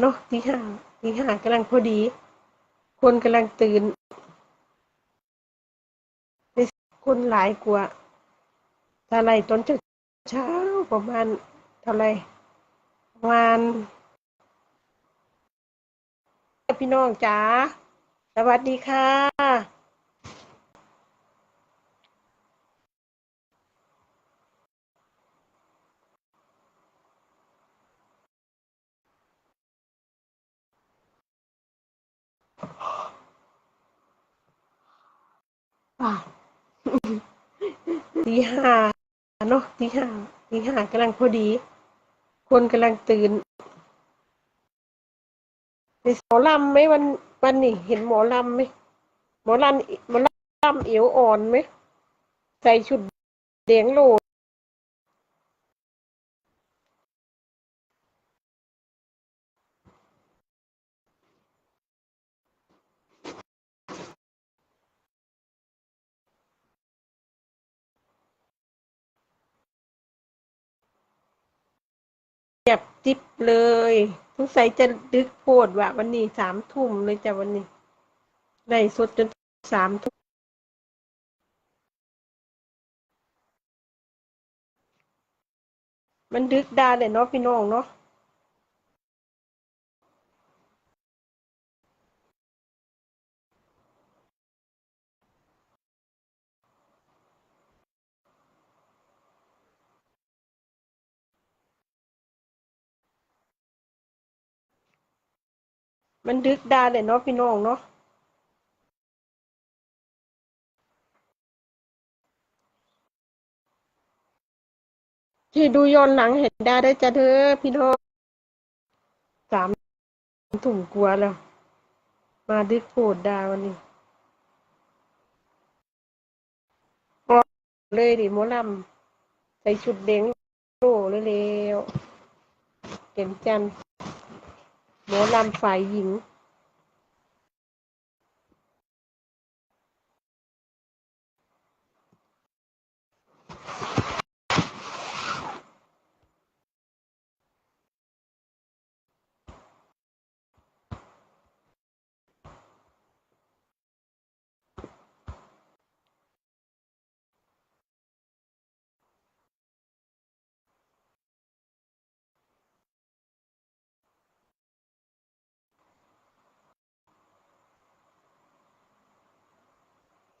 เนาะตีห้าตีห้ากำลังพอดี คนกำลังตื่นคนหลายกว่าถ้าไรตอนเช้าประมาณเท่าไรประมาณพี่น้องจ๋าสวัสดีค่ะ ตีห้าเนาะตีห้าตีห้ากำลังพอดี คนกำลังตื่นในหมอลำไหมวันวันนี้เห็นหมอลำไหมหมอลำหมอลำเอวอ่อนไหมใส่ชุดแดงโล จ็บจิบเลยสงสัยจะดึกโพดว่ะวันนี้สามทุ่มเลยจ้ะวันนี้ไล่สดจนสามทุ่มมันดึกดาเลยเนาะพี่น้องเนาะ มันดึกดาเลยเนาะพี่น้องเนาะที่ดูย้อนหลังเห็นได้ได้จ้ะเธอพี่น้องสามถุ่มกลัวแล้ว มาดึกโผดดาวันนี้เลยดิหมอลำใส่ชุดเด้งโลเร็วๆเก็มจัน แนะนำฝ่ายหญิง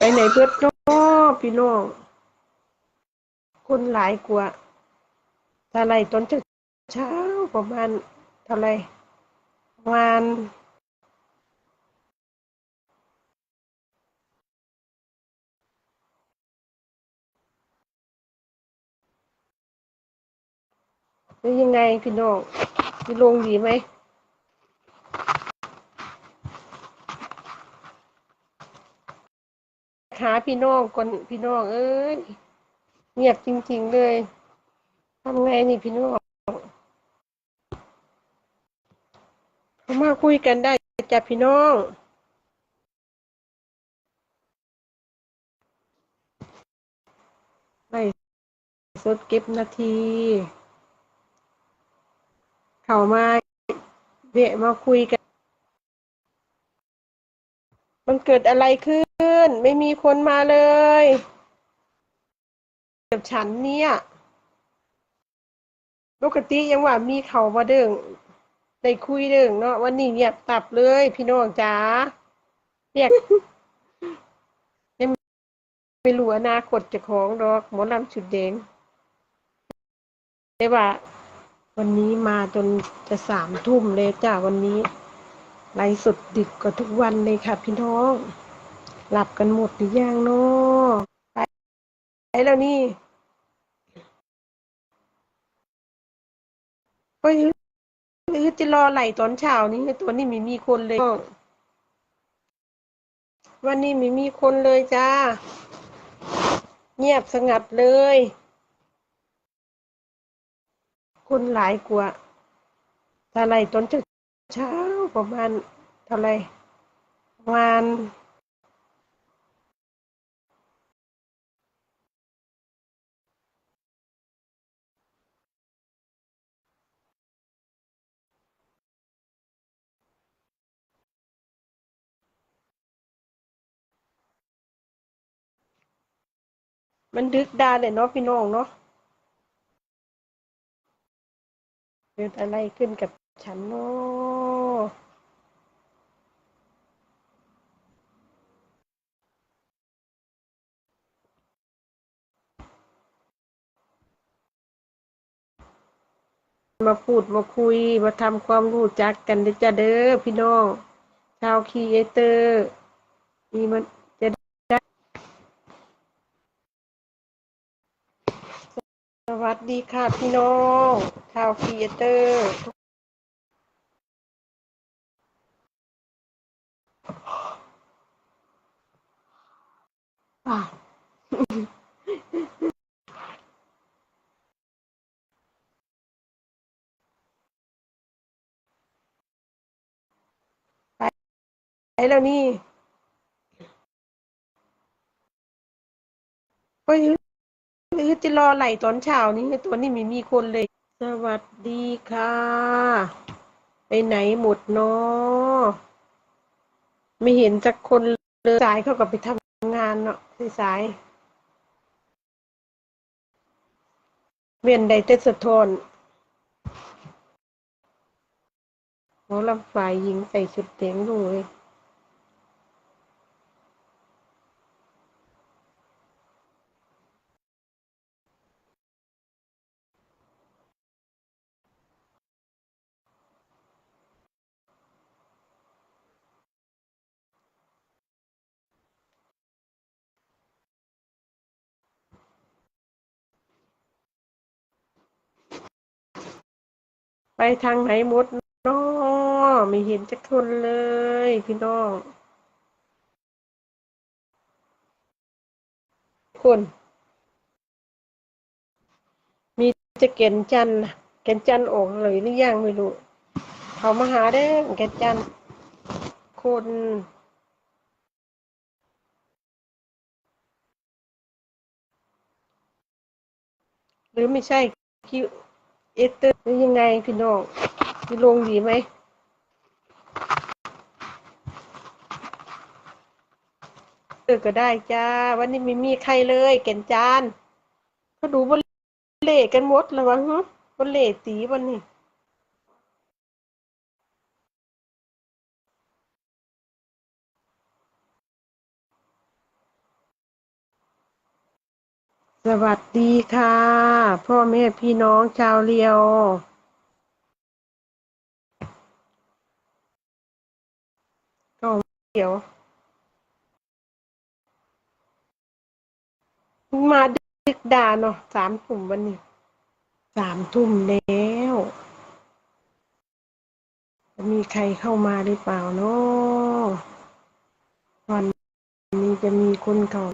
ไปไหนเบิดเนาะพี่น้อง คนหลายกว่าเท่าไรตอนเช้าประมาณเท่าไรประมาณนี่ยังไงพี่น้องพี่ลงดีไหมาพี่น้องคนพี่น้องเอ้ยเงียบจริง ๆ เลยทำไงนี่พี่น้องเขามาคุยกันได้จ้ะพี่น้องไปสดเก็บนาที เข้ามาเวะมาคุยกัน มันเกิดอะไรขึ้น ไม่มีคนมาเลยกับฉันเนี่ย ปกติยังว่ามีเขามาเด้งได้คุยเด้งเนาะวันนี้เงียบตับเลย พี่น้องจ๋าเรียกยังไม่รู้อนาคตจะของดอกหมอลำชุดแดงแต่ว่า วันนี้มาจนจะสามทุ่มเลยจ้าวันนี้ ไลฟ์สดดึกกว่าทุกวันเลยค่ะ พี่น้อง หลับกันหมดหรือยังเนาะไปไปแล้วนี่เฮ้ยจะรอไหลตอนเช้านี้ตัวนี้ไม่มีคนเลย วันนี้ไม่มีคนเลยจ้า เงียบสงัดเลย คนหลายกว่าถ้าไหลตอนเช้า ประมาณเท่าไรประมาณมันดึกดาเลยเนาะพี่น้องเนาะเกิดอะไรขึ้นกับฉันเนาะ มาพูดมาคุยมาทำความรู้จักกันเด้จ้าเด้อพี่น้อง ชาวคีเอเตอร์มีมันจะได้สวัสดีค่ะพี่น้อง ชาวคีเอเตอร์อะ แล้วนี่ก็ยืดจะรอไหลตอนเช้านี้ตัวนี้ไม่มีคนเลย สวัสดีค่ะ ไปไหนหมดเนาะไม่เห็นจักคนเลยสายเขาก็ไปทำงานเนาะสายเวียนใดเตสะทอนหมอลำฝ่ายหญิงใส่ชุดแดงด้วย ไปทางไหนหมดนาะไม่เห็นจักคนเลยพี่น้องคนมีจะเก่นจันนะเก่นจันออกเลยหรือยังไม่รู้เขามาหาได้เก่นจันคนหรือไม่ใช่คิว เอเตอร์หรือยังไงพี่น้องพี่ลงดีไหมเออก็ได้จ้า วันนี้ไม่มีใครเลยแก่นจานเขาดูบอลเล่กันหมดเลยวะฮะบอลเล่ตีวันนี้ สวัสดีค่ะ พ่อแม่พี่น้องชาวเรียว ก็เดี๋ยว มาดึกดาเนาะสามทุ่มวันนี้สามทุ่มแล้ว มีใครเข้ามาหรือเปล่าเนาะวันนี้จะมีคนเข้า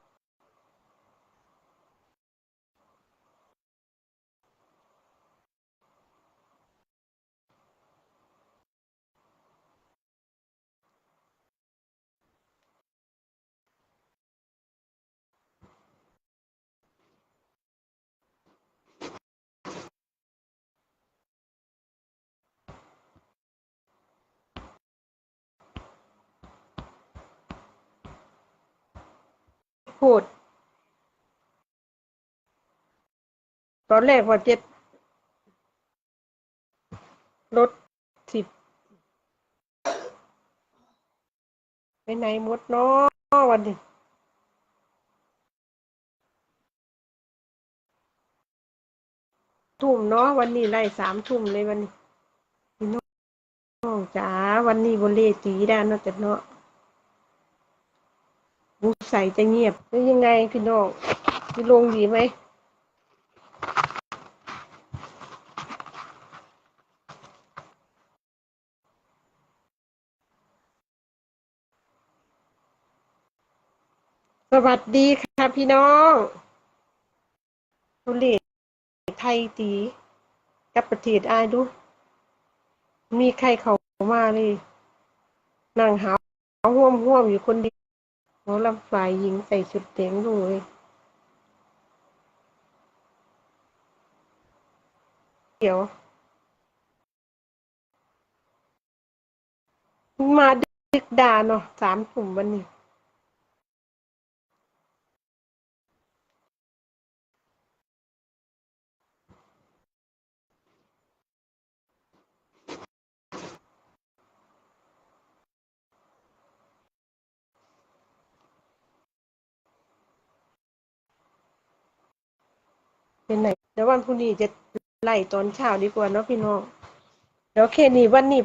พูด ตอนแรกว่าเจ็ดรถสิบไปไหนหมดเนาะวันนี้ทุ่มเนาะวันนี้ไล่สามทุ่มเลยวันนี้น้องจ๋าวันนี้บนเลตีได้นเนาะแต่เนาะ บุใส่จะเงียบหรือยังไงพี่น้องพี่ลงดีไหมสวัสดีค่ะพี่น้องบุเลไทยตีกับประเทศอายดู มีใครเขามาเลย นั่งหาห่วมห่วมอยู่คนเดียว หมอลำฝ่ายหญิงใส่ชุดแดงด้วยเดี๋ยว มาดึกดาเนาะสามทุ่มวันนี้ เป็นไหนเดี๋ยววันพรุ่งนี้จะไล่ตอนเช้าดีกว่าเนาะพี่น้องเดี๋ยวเคนี้วันนี้